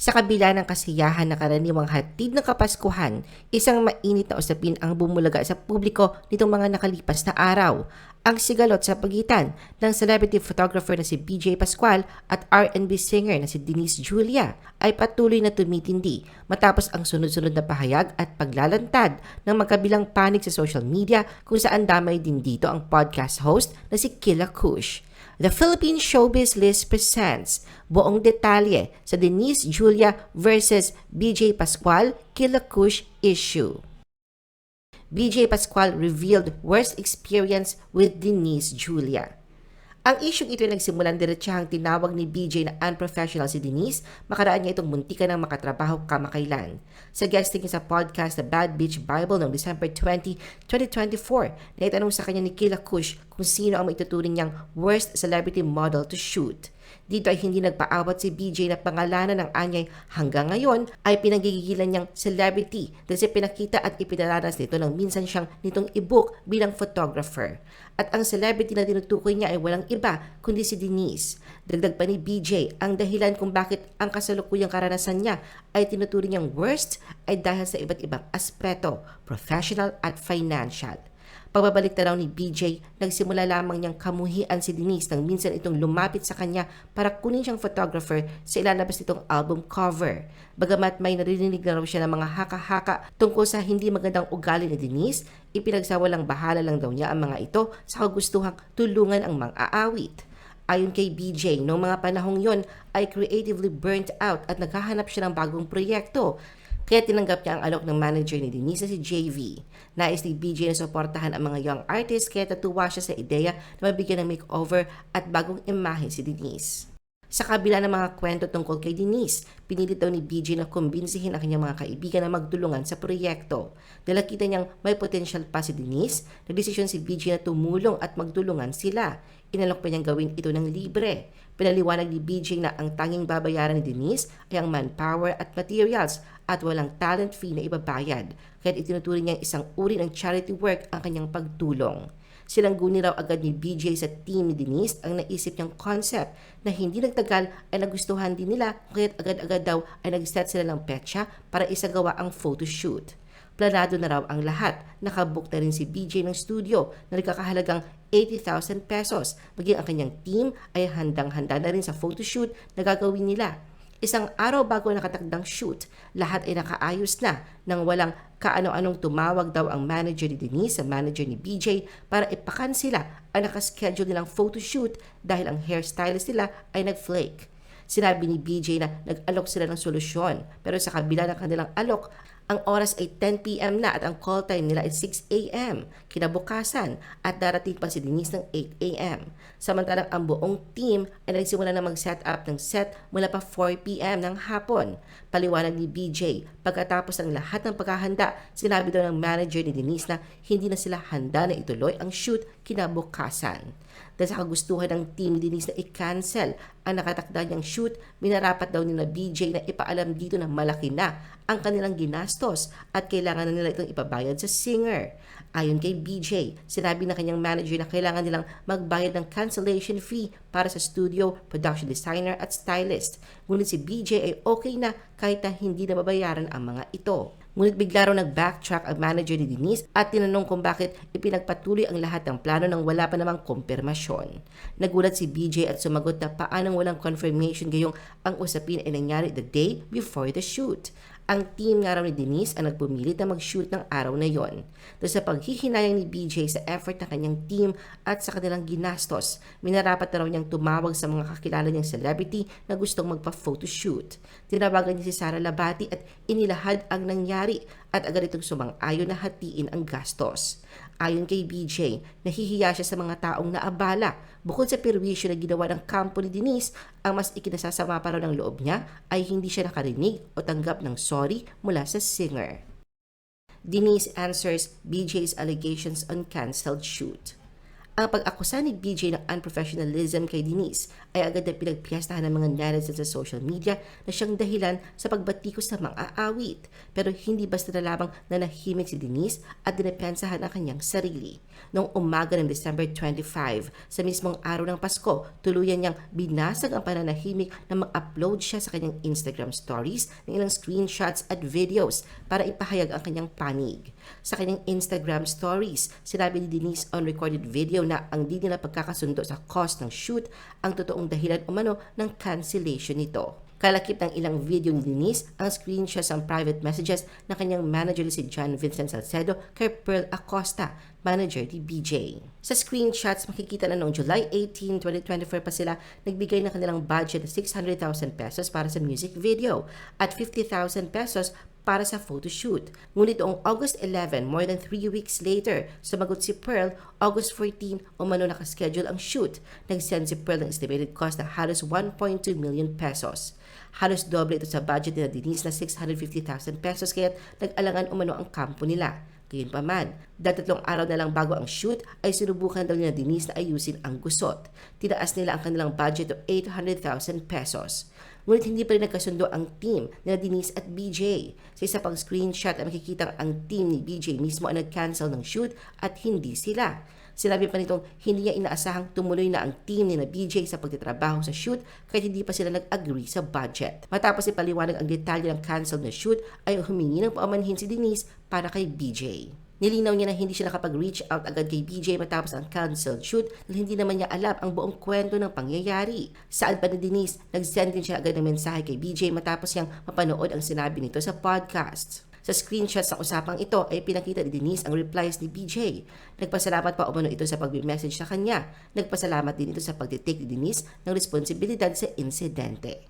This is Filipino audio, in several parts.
Sa kabila ng kasiyahan na karaniwang hatid ng Kapaskuhan, isang mainit na usapin ang bumulaga sa publiko nitong mga nakalipas na araw. Ang sigalot sa pagitan ng celebrity photographer na si BJ Pascual at R&B singer na si Denise Julia ay patuloy na tumitindi matapos ang sunod-sunod na pahayag at paglalantad ng magkabilang panig sa social media kung saan damay din dito ang podcast host na si Killa Kush. The Philippine Showbiz List presents buong detalye sa Denise Julia versus BJ Pascual Killa Kush issue. BJ Pascual revealed worst experience with Denise Julia. Ang isyong ito ay nagsimulan diretsahang tinawag ni BJ na unprofessional si Denise, makaraan niya itong muntika ng makatrabaho kamakailan. Sa guesting niya sa podcast The Bad Beach Bible noong December 20, 2024, naitanong sa kanya ni Killa Kush kung sino ang maituturing niyang worst celebrity model to shoot. Dito ay hindi nagpaawat si BJ na pangalanan ng anyay hanggang ngayon ay pinagigilan niyang celebrity dahil pinakita at ipinaranas nito nang minsan siyang nitong i-book bilang photographer. At ang celebrity na tinutukoy niya ay walang iba kundi si Denise. Dagdag pa ni BJ, ang dahilan kung bakit ang kasalukuyang karanasan niya ay tinuturing niyang worst ay dahil sa iba't ibang aspeto, professional at financial. Pagbabalik na raw ni BJ, nagsimula lamang niyang kamuhian si Denise nang minsan itong lumapit sa kanya para kunin siyang photographer sa ilalabas nitong album cover. Bagamat may narinig na raw siya ng mga haka-haka tungkol sa hindi magandang ugali ni Denise, ipinagsawalang bahala lang daw niya ang mga ito sa kagustuhang tulungan ang mga aawit. Ayon kay BJ, noong mga panahong yon ay creatively burnt out at naghahanap siya ng bagong proyekto. Kaya tinanggap niya ang alok ng manager ni Denise si JV. Nais ni BJ na suportahan ang mga young artists kaya natuwa siya sa ideya na mabigyan ng makeover at bagong imahe si Denise. Sa kabila ng mga kwento tungkol kay Denise, pinilit daw ni BJ na kumbinsihin ang kanyang mga kaibigan na magtulungan sa proyekto. Dahil nakita niyang may potential pa si Denise, nagdesisyon si BJ na tumulong at magtulungan sila. Inalok pa niyang gawin ito ng libre. Pinaliwanag ni BJ na ang tanging babayaran ni Denise ay ang manpower at materials at walang talent fee na ibabayad. Kaya itinuturing niyang isang uri ng charity work ang kanyang pagtulong. Silang guni raw agad ni BJ sa team ni Denise ang naisip niyang concept na hindi nagtagal ay nagustuhan din nila kaya't agad-agad daw ay nag-set sila ng petsa para isagawa ang photoshoot. Planado na raw ang lahat. Nakabook na rin si BJ ng studio na nagkakahalagang 80,000 pesos. Maging ang kanyang team ay handang-handa na rin sa photoshoot na gagawin nila. Isang araw bago nakatakdang shoot, lahat ay nakaayos na nang walang kaano-anong tumawag daw ang manager ni Denise sa manager ni BJ para ipakan sila ang nakaschedule nilang photoshoot dahil ang hairstylist nila ay nag-flake. Sinabi ni BJ na nag-alok sila ng solusyon pero sa kabila ng kanilang alok, ang oras ay 10pm na at ang call time nila ay 6am kinabukasan at darating pa si Denise ng 8am. Samantalang ang buong team ay nagsimula na mag-set up ng set mula pa 4pm ng hapon. Paliwanag ni BJ, pagkatapos ng lahat ng pagkahanda, sinabi daw ng manager ni Denise na hindi na sila handa na ituloy ang shoot kinabukasan. Dahil sa kagustuhan ng team ni Denise na i-cancel ang nakatakda niyang shoot, minarapat daw ni na BJ na ipaalam dito na malaki na ang kanilang ginastos at kailangan na nila itong ipabayad sa singer. Ayon kay BJ, sinabi ng kanyang manager na kailangan nilang magbayad ng cancellation fee para sa studio, production designer at stylist. Ngunit si BJ ay okay na kahit na hindi na babayaran ang mga ito. Ngunit bigla raw nag-backtrack ang manager ni Denise at tinanong kung bakit ipinagpatuloy ang lahat ng plano nang wala pa namang kumpirmasyon. Nagulat si BJ at sumagot na paanong walang confirmation gayong ang usapin ay nangyari the day before the shoot. Ang team nga raw ni Denise ang nagpumilit na mag-shoot ng araw na yon. Dahil sa paghihinayang ni BJ sa effort ng kanyang team at sa kanilang ginastos, minarapat na raw niyang tumawag sa mga kakilala niyang celebrity na gustong magpa-photoshoot. Tinawagan niya si Sara Labati at inilahad ang nangyari at agad itong sumang-ayon na hatiin ang gastos. Ayon kay BJ, nahihiya siya sa mga taong naabala. Bukod sa perwisyo na ginawa ng kampo ni Denise, ang mas ikinasasama pa raw ng loob niya ay hindi siya nakarinig o tanggap ng sorry mula sa singer. Denise answers BJ's allegations on cancelled shoot. Ang pag-akusa ni BJ ng unprofessionalism kay Denise ay agad na pinagpiyastahan ng mga netizens sa social media na siyang dahilan sa pagbatikos ng mga awit. Pero hindi basta na lamang na nahimik si Denise at dinepensahan ang kanyang sarili. Noong umaga ng December 25, sa mismong araw ng Pasko, tuluyan niyang binasag ang pananahimik na mag-upload siya sa kanyang Instagram stories ng ilang screenshots at videos para ipahayag ang kanyang panig. Sa kanyang Instagram stories, sinabi ni Denise on recorded video na ang di nila pagkakasundo sa cost ng shoot ang totoong dahilan umano ng cancellation nito. Kalakip ng ilang video ni Denise ang screenshots ng private messages ng kanyang manager si John Vincent Salcedo kay Pearl Acosta, manager ni BJ. Sa screenshots, makikita na noong July 18, 2024 pa sila nagbigay ng kanilang budget na 600,000 pesos para sa music video at 50,000 pesos para sa photoshoot. Ngunit noong August 11, more than 3 weeks later, sumagot si Pearl, August 14, umano nakaschedule ang shoot. Nag-send si Pearl ng estimated cost na halos 1.2 million pesos. Halos doble ito sa budget nila Denise na 650,000 pesos kaya nag-alangan umano ang kampo nila. Gayunpaman, dahil tatlong araw na lang bago ang shoot ay sinubukan daw nila Denise na ayusin ang gusot. Tinaas nila ang kanilang budget to 800,000 pesos. Ngunit hindi pa rin nagkasundo ang team nila Denise at BJ. Sa isa pang screenshot ay makikita ang team ni BJ mismo ang nag-cancel ng shoot at hindi sila. Sinabi pa nitong hindi niya inaasahang tumuloy na ang team ni na BJ sa pagtitrabaho sa shoot kahit hindi pa sila nag-agree sa budget. Matapos ipaliwanag ang detalye ng cancel na shoot ay humingi ng paumanhin si Denise para kay BJ. Nilinaw niya na hindi siya nakapag-reach out agad kay BJ matapos ang canceled shoot dahil hindi naman niya alam ang buong kwento ng pangyayari. Saan pa ni Denise, nag-send din siya agad ng mensahe kay BJ matapos niyang mapanood ang sinabi nito sa podcast. Sa screenshots ng usapang ito ay pinakita ni Denise ang replies ni BJ. Nagpasalamat pa umano ito sa pag-message sa kanya. Nagpasalamat din ito sa pagtitake ni Denise ng responsibilidad sa insidente.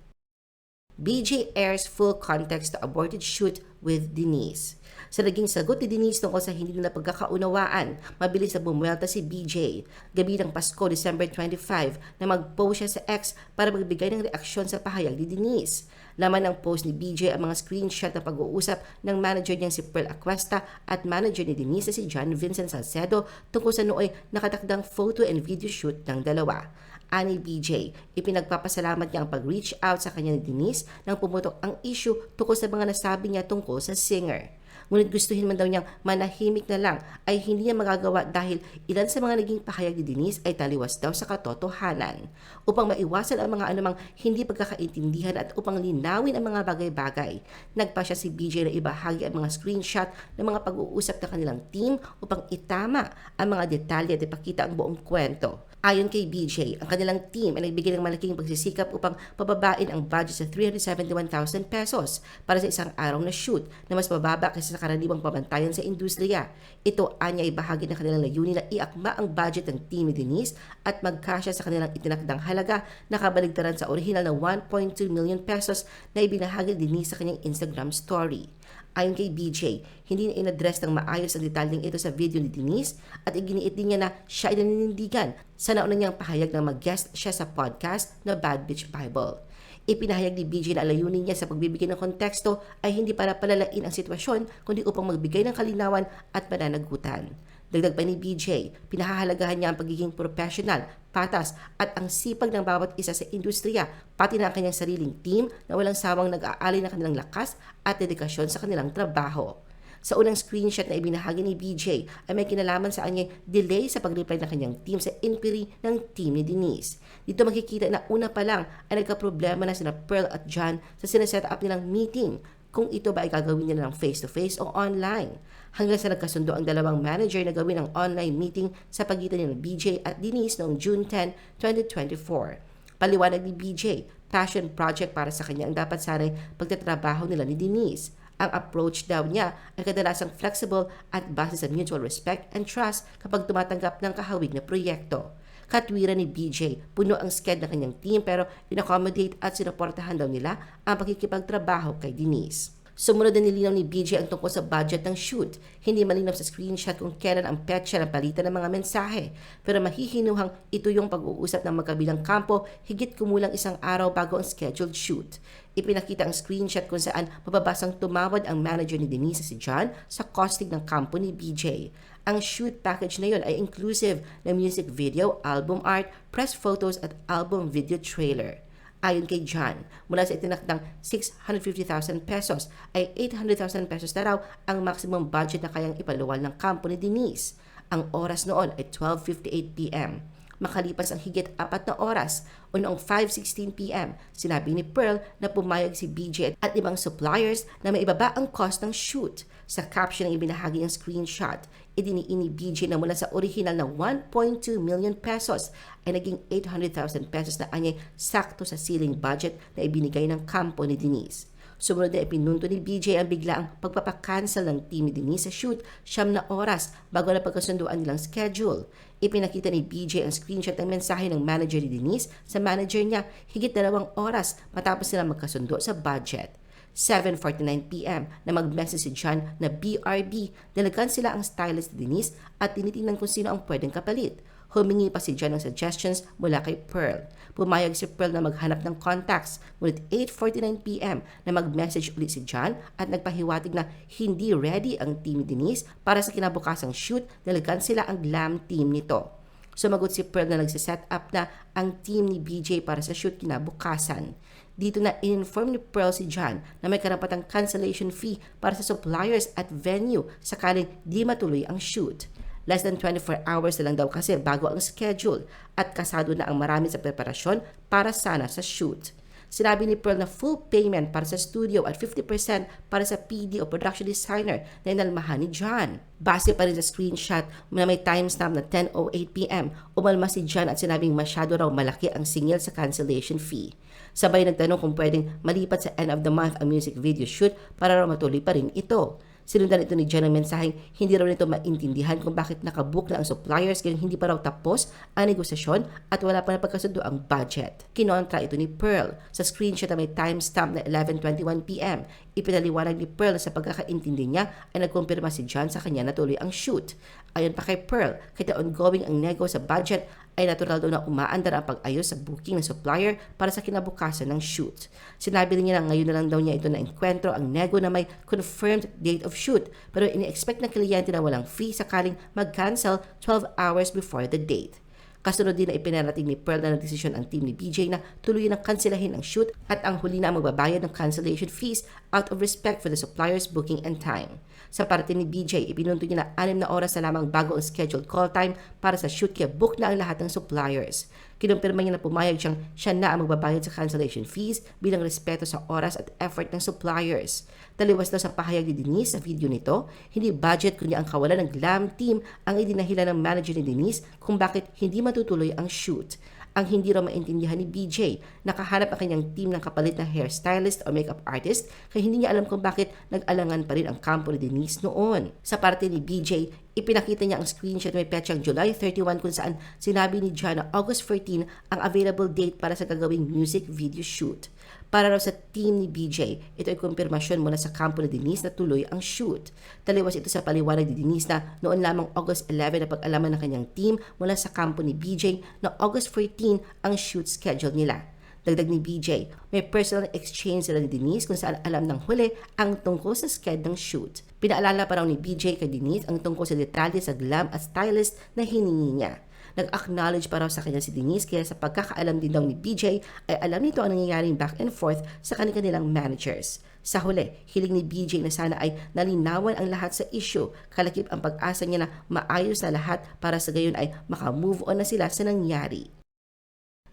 BJ airs full context to aborted shoot with Denise. Sa naging sagot ni Denise tungkol sa hindi na pagkakaunawaan, mabilis na bumuelta si BJ. Gabi ng Pasko, December 25, na mag-post siya sa X para magbigay ng reaksyon sa pahayag ni Denise. Laman ng post ni BJ ang mga screenshot ng pag-uusap ng manager niyang si Pearl Acuesta at manager ni Denise na si John Vincent Salcedo tungkol sa nooy nakatakdang photo and video shoot ng dalawa. Ani BJ, ipinagpapasalamat niya ang pag-reach out sa kanya ni Denise nang pumutok ang issue tungkol sa mga nasabi niya tungkol sa singer. Ngunit gustuhin man daw niyang manahimik na lang ay hindi niya magagawa dahil ilan sa mga naging pahayag ni Denise ay taliwas daw sa katotohanan. Upang maiwasan ang mga anumang hindi pagkakaintindihan at upang linawin ang mga bagay-bagay, nagpa siya si BJ na ibahagi ang mga screenshot ng mga pag-uusap ng kanilang team upang itama ang mga detalye at ipakita ang buong kwento. Ayon kay BJ, ang kanilang team ay nagbigay ng malaking pagsisikap upang pababain ang budget sa 371,000 pesos para sa isang araw na shoot na mas mababa kaysa sa karaniwang pamantayan sa industriya. Ito anya ay bahagi ng kanilang layunin na iakma ang budget ng team ni Denise at magkasya sa kanilang itinakdang halaga na kabaligtaran sa orihinal na 1.2 million pesos na ibinahagi ni Denise sa kanyang Instagram story. Ayon kay BJ, hindi na inaddress ng maayos ang detalyeng ito sa video ni Denise at iginiit din niya na siya ay naninindigan sa nauna niyang pahayag na mag-guest siya sa podcast na Bad Bitch Bible. Ipinahayag ni BJ na layunin niya sa pagbibigay ng konteksto ay hindi para palalain ang sitwasyon kundi upang magbigay ng kalinawan at pananagutan. Dagdag pa ni BJ, pinahahalagahan niya ang pagiging professional, patas at ang sipag ng bawat isa sa industriya, pati na ang kanyang sariling team na walang sawang nag-aalay ng kanilang lakas at dedikasyon sa kanilang trabaho. Sa unang screenshot na ibinahagi ni BJ ay may kinalaman sa kanyang delay sa pag-reply ng kanyang team sa inquiry ng team ni Denise. Dito makikita na una pa lang ay nagka-problema na sina Pearl at John sa sineset up nilang meeting kung ito ba ay gagawin nila ng face-to-face o online. Hanggang sa nagkasundo ang dalawang manager na gawin ang online meeting sa pagitan ni BJ at Denise noong June 10, 2024. Paliwanag ni BJ, passion project para sa kanya ang dapat sanay pagtatrabaho nila ni Denise. Ang approach daw niya ay kadalasang flexible at base sa mutual respect and trust kapag tumatanggap ng kahawig na proyekto. Katwiran ni BJ, puno ang sked ng kanyang team pero in-accommodate at sinuportahan daw nila ang pagkikipagtrabaho kay Denise. Sumunod na nilinaw ni BJ ang tungkol sa budget ng shoot. Hindi malinaw sa screenshot kung kailan ang petsa ng palitan ng mga mensahe. Pero mahihinuhang ito yung pag-uusap ng magkabilang kampo higit kumulang isang araw bago ang scheduled shoot. Ipinakita ang screenshot kung saan mababasang tumawad ang manager ni Denise si John sa costing ng kampo ni BJ. Ang shoot package na yon ay inclusive ng music video, album art, press photos at album video trailer. Ayon kay John, mula sa itinakdang 650,000 pesos ay 800,000 pesos na raw ang maximum budget na kayang ipaluwal ng kampo ni Denise. Ang oras noon ay 12.58pm. Makalipas ang higit apat na oras o noong 5.16pm, sinabi ni Pearl na pumayag si BJ at ibang suppliers na maibaba ang cost ng shoot. Sa caption ng ibinahagi ang screenshot, idiniin ni BJ na mula sa original na 1.2 million pesos ay naging 800,000 pesos na anyay sakto sa ceiling budget na ibinigay ng kampo ni Denise. Sumunod na ipinunto ni BJ ang biglaang pagpapakancel ng team ni Denise sa shoot siyam na oras bago na pagkasunduan nilang schedule. Ipinakita ni BJ ang screenshot ng mensahe ng manager ni Denise sa manager niya higit dalawang oras matapos sila magkasundo sa budget. 7.49pm na mag-message si John na BRB, dalagan sila ang stylist ni Denise at tinitingnan kung sino ang pwedeng kapalit. Humingi pa si John ng suggestions mula kay Pearl. Pumayag si Pearl na maghanap ng contacts. Ngunit 8.49pm na mag-message ulit si John at nagpahiwatig na hindi ready ang team ni Denise para sa kinabukasang shoot dalagan sila ang glam team nito. Sumagot si Pearl na nagsiset up na ang team ni BJ para sa shoot kinabukasan. Dito na in-inform ni Pearl si John na may karapatang cancellation fee para sa suppliers at venue sakaling di matuloy ang shoot. Less than 24 hours na lang daw kasi bago ang schedule at kasado na ang marami sa preparasyon para sana sa shoot. Sinabi ni Pearl na full payment para sa studio at 50% para sa PD o production designer na inalmahan ni John. Base pa rin sa screenshot na may timestamp na 10.08pm, umalma si John at sinabing masyado raw malaki ang singil sa cancellation fee. Sabay nagtanong kung pwedeng malipat sa end of the month ang music video shoot para raw matuloy pa rin ito. Sinundan ito ni Jen mensaheng hindi raw nito maintindihan kung bakit nakabook na ang suppliers kaya hindi pa raw tapos ang negosasyon at wala pa na pagkasundo ang budget. Kinontra ito ni Pearl. Sa screenshot na may timestamp na 11.21pm, ipinaliwanag ni Pearl sa pagkakaintindi niya ay nagkumpirma si John sa kanya na tuloy ang shoot. Ayon pa kay Pearl, kahit ongoing ang nego sa budget, ay natural daw na umaandar ang pag-ayos sa booking ng supplier para sa kinabukasan ng shoot. Sinabi rin niya na ngayon na lang daw niya ito na enkwentro ang nego na may confirmed date of shoot pero ini-expect ng kliyente na walang fee sakaling mag-cancel 12 hours before the date. Kasunod din na ipinarating ni Pearl na desisyon ang team ni BJ na tuluyan ang kanselahin ang shoot at ang huli na magbabayad ng cancellation fees out of respect for the supplier's booking and time. Sa parte ni BJ, ipinunto niya na anim na oras na lamang bago ang scheduled call time para sa shoot kaya book na ang lahat ng suppliers. Kinumpirma niya na pumayag siyang siya na ang magbabayad sa cancellation fees bilang respeto sa oras at effort ng suppliers. Taliwas daw sa pahayag ni Denise sa video nito, hindi budget kundi ang kawalan ng glam team ang idinahilan ng manager ni Denise kung bakit hindi matutuloy ang shoot ang hindi raw maintindihan ni BJ. Nakahanap ang kanyang team ng kapalit na hairstylist o makeup artist kaya hindi niya alam kung bakit nag-alangan pa rin ang kampo ni Denise noon. Sa parte ni BJ, ipinakita niya ang screenshot may petsang July 31 kung saan sinabi ni John na August 14 ang available date para sa gagawing music video shoot. Para raw sa team ni BJ, ito ay kumpirmasyon mula sa kampo ni Denise na tuloy ang shoot. Taliwas ito sa paliwanag ni Denise na noon lamang August 11 na pag-alaman ng kanyang team mula sa kampo ni BJ na August 14 ang shoot schedule nila. Dagdag ni BJ, may personal exchange sila ni Denise kung saan alam ng huli ang tungkol sa sked ng shoot. Pinaalala pa raw ni BJ kay Denise ang tungkol sa detalye sa glam at stylist na hiningi niya. Nag-acknowledge pa raw sa kanya si Denise kaya sa pagkakaalam din daw ni BJ ay alam nito ang nangyayaring back and forth sa kanilang managers. Sa huli, hiling ni BJ na sana ay nalinawan ang lahat sa issue. Kalakip ang pag-asa niya na maayos na lahat para sa gayon ay makamove on na sila sa nangyari.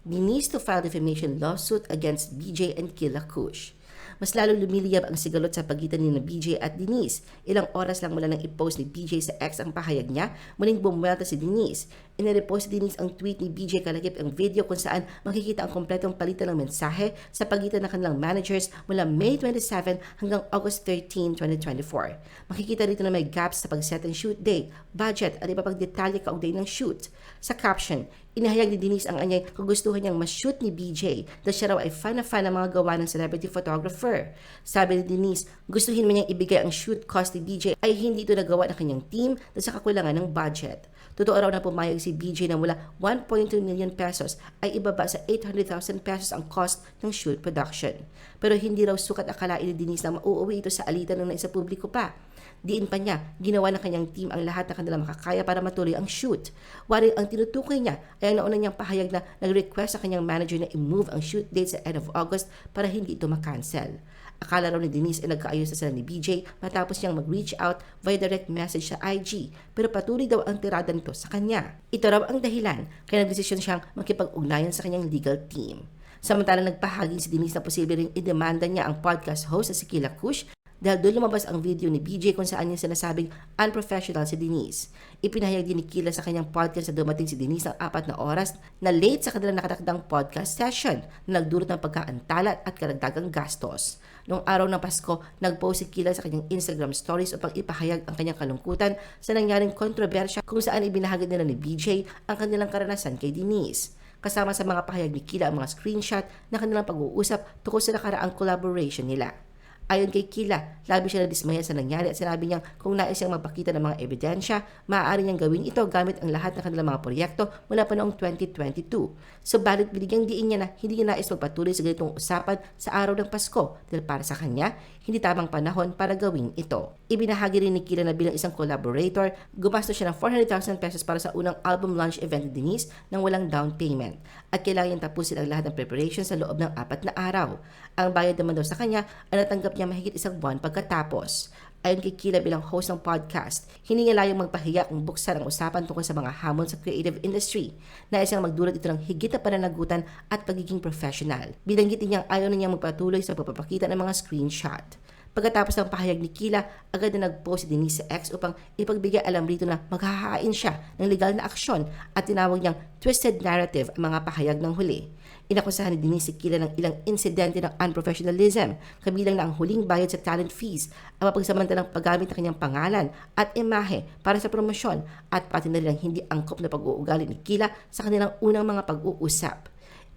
Denise to file defamation lawsuit against BJ and Killa Kush. Mas lalo lumiliyab ang sigalot sa pagitan ni na BJ at Denise. Ilang oras lang mula nang i-post ni BJ sa ex ang pahayag niya, muling bumwelta si Denise. Inirepost ni Denise ang tweet ni BJ kalagip ang video kung saan makikita ang kompletong palitan ng mensahe sa pagitan ng kanilang managers mula May 27 hanggang August 13, 2024. Makikita rito na may gaps sa pag-set ng shoot date, budget at iba pang detalye kaugnay ng shoot. Sa caption, inahayag ni Denise ang anyay kagustuhan niyang mas-shoot ni BJ dahil siya raw ay fan na fan ng mga gawa ng celebrity photographer. Sabi ni Denise, gustuhin man niyang ibigay ang shoot cost ni BJ ay hindi ito nagawa ng kanyang team dahil sa kakulangan ng budget. Totoo raw na pumayag si BJ na mula 1.2 million pesos ay ibaba sa 800,000 pesos ang cost ng shoot production. Pero hindi raw sukat akalain ni Denise na mauuwi ito sa alitan ng naisa publiko pa. Diin pa niya, ginawa ng kanyang team ang lahat na kanilang makakaya para matuloy ang shoot. Waring ang tinutukoy niya ay ang nauna niyang pahayag na nag-request sa kanyang manager na i-move ang shoot date sa end of August para hindi ito makancel. Akala raw ni Denise ay nagkaayos na sila ni BJ matapos niyang mag-reach out via direct message sa IG pero patuloy daw ang tirada nito sa kanya. Ito raw ang dahilan kaya nagdesisyon siyang makipag-ugnayan sa kanyang legal team. Samantalang nagpahagi si Denise na posible ring idemanda niya ang podcast host na si Kila Kush dahil doon lumabas ang video ni BJ kung saan niya sinasabing unprofessional si Denise. Ipinahayag din ni Kila sa kanyang podcast na dumating si Denise ng apat na oras na late sa kanilang nakatakdang podcast session na nagdulot ng pagkaantalat at karagdagang gastos. Noong araw ng Pasko, nag-post si Kila sa kanyang Instagram stories upang ipahayag ang kanyang kalungkutan sa nangyaring kontrobersya kung saan ibinahagi nila ni BJ ang kanilang karanasan kay Denise kasama sa mga pahayag ni Kila ang mga screenshot na kanilang pag-uusap tungkol sa nakaraang collaboration nila. Ayon kay Kila, labi siya na dismaya sa nangyari at sinabi niyang kung nais siyang magpakita ng mga ebidensya, maaari niyang gawin ito gamit ang lahat ng kanilang mga proyekto mula pa noong 2022. Subalit binigyang diin niya na hindi niya nais magpatuloy sa ganitong usapan sa araw ng Pasko dahil para sa kanya, hindi tamang panahon para gawin ito. Ibinahagi rin ni Kila na bilang isang collaborator, gumastos siya ng 400,000 pesos para sa unang album launch event ni Denise nang walang down payment at kailangan niyang tapusin ang lahat ng preparation sa loob ng apat na araw. Ang bayad naman daw sa kanya ay natanggap niya mahigit isang buwan pagkatapos. Ayon kay Kila bilang host ng podcast, hindi niya layong magpahiya kung buksan ang usapan tungkol sa mga hamon sa creative industry. Nais siyang magdulot ito ng higit na pananagutan at pagiging professional. Bilanggit niyang ayaw na niyang magpatuloy sa pagpapakita ng mga screenshot. Pagkatapos ng pahayag ni Kila, agad na nag-post si Denise sa X upang ipagbigay alam rito na maghahain siya ng legal na aksyon at tinawag niyang twisted narrative ang mga pahayag ng huli. Inakusahan ni Denise si Kila ng ilang insidente ng unprofessionalism, kabilang na ang huling bayad sa talent fees, ang mapagsamantalang paggamit ng kanyang pangalan at imahe para sa promosyon at pati na rin hindi angkop na pag-uugali ni Kila sa kanilang unang mga pag-uusap.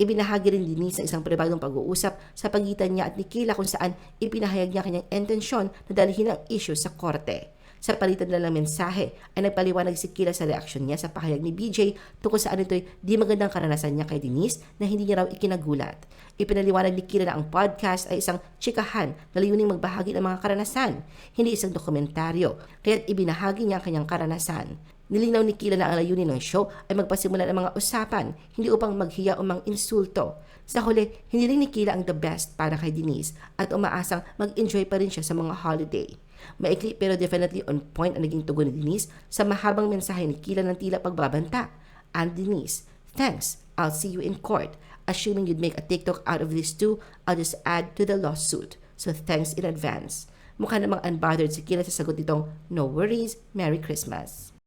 Ibinahagi rin din sa isang pribadong pag-uusap sa pagitan niya at ni Kila kung saan ipinahayag niya kanyang intensyon na dalhin ang issue sa korte. Sa palitan nila ng mensahe ay nagpaliwanag si Kila sa reaksyon niya sa pahayag ni BJ tungkol sa ito'y di magandang karanasan niya kay Denise na hindi niya raw ikinagulat. Ipinaliwanag ni Kila na ang podcast ay isang chikahan na layuning magbahagi ng mga karanasan, hindi isang dokumentaryo, kaya't ibinahagi niya ang kanyang karanasan. Nilinaw ni Kila na ang layunin ng show ay magpasimula ng mga usapan, hindi upang maghiya o mang insulto. Sa huli, hindi rin ni Kila ang the best para kay Denise at umaasang mag-enjoy pa rin siya sa mga holiday. Maikli pero definitely on point ang naging tugon ni Denise sa mahabang mensahe ni Kila ng tila pagbabanta. And Denise, thanks, I'll see you in court. Assuming you'd make a TikTok out of this too, I'll just add to the lawsuit. So thanks in advance. Mukha namang unbothered si Kila sa sagot nitong, No worries, Merry Christmas.